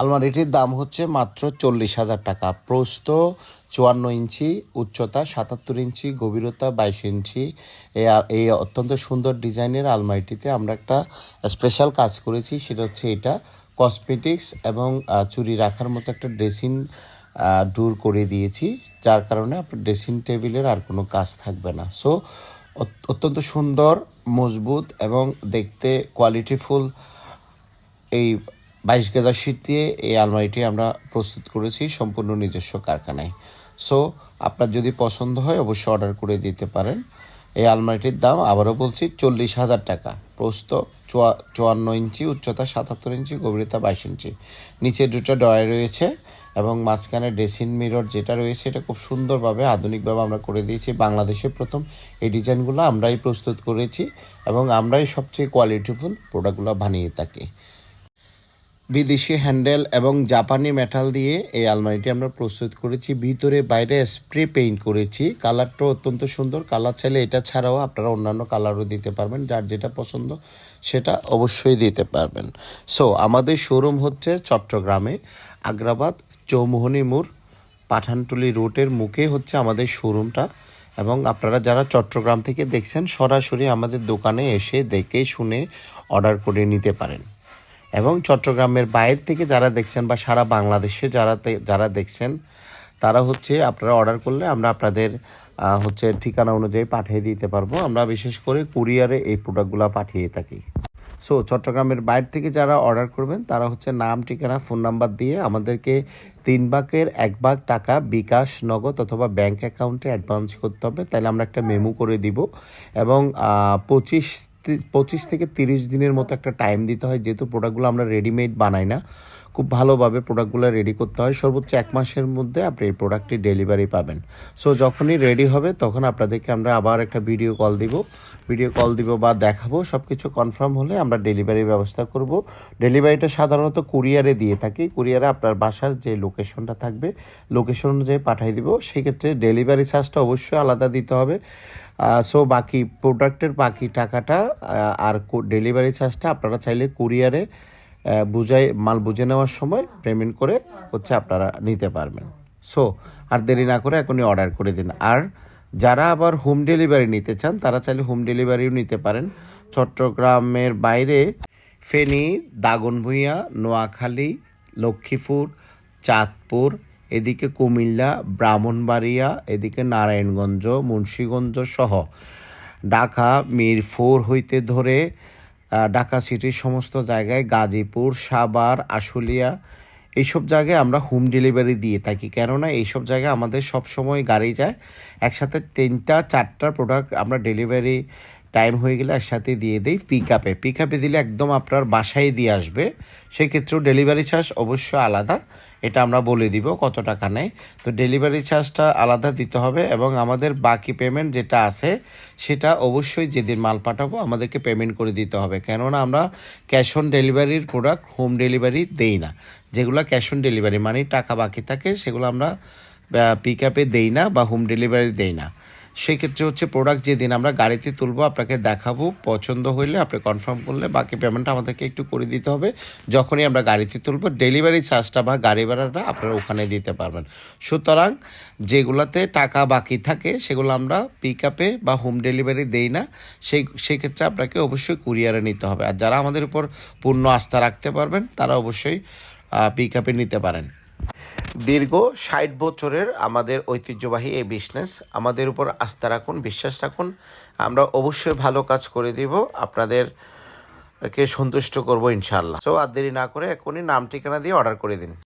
আলমারিটির দাম হচ্ছে মাত্র চল্লিশ হাজার টাকা। প্রস্থ চুয়ান্ন ইঞ্চি, উচ্চতা সাতাত্তর ইঞ্চি, গভীরতা বাইশ ইঞ্চি। এই অত্যন্ত সুন্দর ডিজাইনের আলমারিটিতে আমরা একটা স্পেশাল কাজ করেছি, সেটা হচ্ছে এটা কসমেটিক্স এবং চুরি রাখার মতো একটা ড্রেসিং ডুর করে দিয়েছি, যার কারণে আপনার ড্রেসিং টেবিলের আর কোনো কাজ থাকবে না। সো অত্যন্ত সুন্দর, মজবুত এবং দেখতে কোয়ালিটিফুল এই বাইশ গেজার শীট দিয়ে এই আলমারিটি আমরা প্রস্তুত করেছি সম্পূর্ণ নিজস্ব কারখানায়। সো আপনার যদি পছন্দ হয়, অবশ্যই অর্ডার করে দিতে পারেন। এই আলমারিটির দাম আবারও বলছি চল্লিশ হাজার টাকা। প্রস্থ চুয়া, চুয়ান্ন ইঞ্চি, উচ্চতা সাতাত্তর ইঞ্চি, গভীরতা বাইশ ইঞ্চি। নিচে দুটো ডয় রয়েছে এবং মাঝখানে ড্রেসিং মিরর যেটা রয়েছে, এটা খুব সুন্দরভাবে, আধুনিকভাবে আমরা করে দিয়েছি। বাংলাদেশে প্রথম এই ডিজাইনগুলো আমরাই প্রস্তুত করেছি এবং আমরাই সবচেয়ে কোয়ালিটিফুল প্রোডাক্টগুলো বানিয়ে থাকি। বিদেশি হ্যান্ডেল এবং জাপানি মেটাল দিয়ে এই আলমারিটি আমরা প্রস্তুত করেছি। ভিতরে বাইরে স্প্রে পেইন্ট করেছি। কালারটাও অত্যন্ত সুন্দর। কালার চাইলে এটা ছাড়াও আপনারা অন্যান্য কালারও দিতে পারবেন। যার যেটা পছন্দ সেটা অবশ্যই দিতে পারবেন। সো আমাদের শোরুম হচ্ছে চট্টগ্রামে। আগ্রাবাদ চৌমোহনী পাঠানটুলি রুটের মুখে হচ্ছে আমাদের শোরুমটা এবং আপনারা যারা চট্টগ্রাম থেকে দেখছেন, সরাসরি আমাদের দোকানে এসে দেখে শুনে অর্ডার করে নিতে পারেন। এবং চট্টগ্রামের বাইরে থেকে যারা দেখছেন বা সারা বাংলাদেশে যারা যারা দেখছেন, তারা হচ্ছে আপনারা অর্ডার করলে আমরা আপনাদের হচ্ছে ঠিকানা অনুযায়ী পাঠিয়ে দিতে পারব। আমরা বিশেষ করে কুরিয়ারে এই প্রোডাক্টগুলো পাঠিয়ে থাকি। সো চট্টগ্রামের বাইরে থেকে যারা অর্ডার করবেন, তারা হচ্ছে নাম, ঠিকানা ফোন নাম্বার দিয়ে আমাদেরকে তিন ভাগের এক ভাগ টাকা বিকাশ নগদ অথবা ব্যাংক অ্যাকাউন্টে অ্যাডভান্স করতে হবে। তাহলে আমরা একটা মেমো করে দিব এবং পঁচিশ পঁচিশ থেকে তিরিশ দিনের মতো একটা টাইম দিতে হয়। যেহেতু প্রোডাক্টগুলো আমরা রেডিমেড বানাই না, খুব ভালোভাবে প্রোডাক্টগুলো রেডি করতে হয়। সর্বোচ্চ এক মাসের মধ্যে আপনি এই প্রোডাক্টটি ডেলিভারি পাবেন। সো যখনই রেডি হবে, তখন আপনাদেরকে আমরা আবার একটা ভিডিও কল দিব। ভিডিও কল দিব বা দেখাবো। সব কিছু কনফার্ম হলে আমরা ডেলিভারি ব্যবস্থা করব। ডেলিভারিটা সাধারণত কুরিয়ারে দিয়ে থাকি। কুরিয়ারে আপনার বাসার যে লোকেশনটা থাকবে লোকেশন অনুযায়ী পাঠিয়ে দিব। সেক্ষেত্রে ডেলিভারি চার্জটা অবশ্যই আলাদা দিতে হবে। সো বাকি প্রোডাক্টের বাকি টাকাটা আর ডেলিভারি চার্জটা আপনারা চাইলে কুরিয়ারে বুঝাই, মাল বুঝে নেওয়ার সময় পেমেন্ট করে হচ্ছে আপনারা নিতে পারবেন। সো আর দেরি না করে এখনই অর্ডার করে দিন। আর যারা আবার হোম ডেলিভারি নিতে চান, তারা চাইলে হোম ডেলিভারিও নিতে পারেন। চট্টগ্রামের বাইরে ফেনী, দাগনভূঞা, নোয়াখালী, লক্ষ্মীপুর, চাঁদপুর এদিকে কুমিল্লা, ব্রাহ্মণবাড়িয়া, এদিকে নারায়ণগঞ্জ, মুন্সীগঞ্জ সহ ঢাকা, মিরপুর হইতে ধরে ঢাকা সিটির সমস্ত জায়গায় গাজীপুর, সাভার, আশুলিয়া এইসব জায়গায় আমরা হোম ডেলিভারি দিয়ে থাকি। কেননা এইসব জায়গায় আমাদের সব সময় গাড়ি যায়। একসাথে তিনটা, চারটা প্রোডাক্ট আমরা ডেলিভারি টাইম হয়ে গেলে একসাথে দিয়ে দিই পিক আপে পিক আপে দিলে একদম আপনার বাসায় দিয়ে আসবে। সেক্ষেত্রেও ডেলিভারি চার্জ অবশ্যই আলাদা। এটা আমরা বলে দিব কত টাকা নেয়। তো ডেলিভারি চার্জটা আলাদা দিতে হবে এবং আমাদের বাকি পেমেন্ট যেটা আছে, সেটা অবশ্যই যেদিন মাল পাঠাবো আমাদেরকে পেমেন্ট করে দিতে হবে। কেননা আমরা ক্যাশ অন ডেলিভারির প্রোডাক্ট হোম ডেলিভারি দেই না। যেগুলো ক্যাশ অন ডেলিভারি মানে টাকা বাকি থাকে, সেগুলো আমরা পিক আপে দেই না বা হোম ডেলিভারি দেই না। সেক্ষেত্রে হচ্ছে প্রোডাক্ট যেদিন আমরা গাড়িতে তুলবো, আপনাকে দেখাবো, পছন্দ হইলে আপনি কনফার্ম করলে বাকি পেমেন্টটা আমাদেরকে একটু করে দিতে হবে। যখনই আমরা গাড়িতে তুলবো ডেলিভারি চার্জটা বা গাড়ি ভাড়াটা আপনারা ওখানে দিতে পারবেন। সুতরাং যেগুলোতে টাকা বাকি থাকে, সেগুলো আমরা পিক আপে বা হোম ডেলিভারি দেই না। সেই সেই ক্ষেত্রে আপনাকে অবশ্যই কুরিয়ারে নিতে হবে। আর যারা আমাদের উপর পূর্ণ আস্থা রাখতে পারবেন, তারা অবশ্যই পিক আপে নিতে পারেন। দীর্ঘ ষাট বছরের আমাদের ঐতিহ্যবাহী এই বিজনেস আমাদের উপর আস্থা রাখুন, বিশ্বাস রাখুন। আমরা অবশ্যই ভালো কাজ করে দিব আপনাদের কে সন্তুষ্ট করব ইনশাল্লাহ তো আর দেরি না করে এখনই নাম ঠিকানা দিয়ে অর্ডার করে দিন।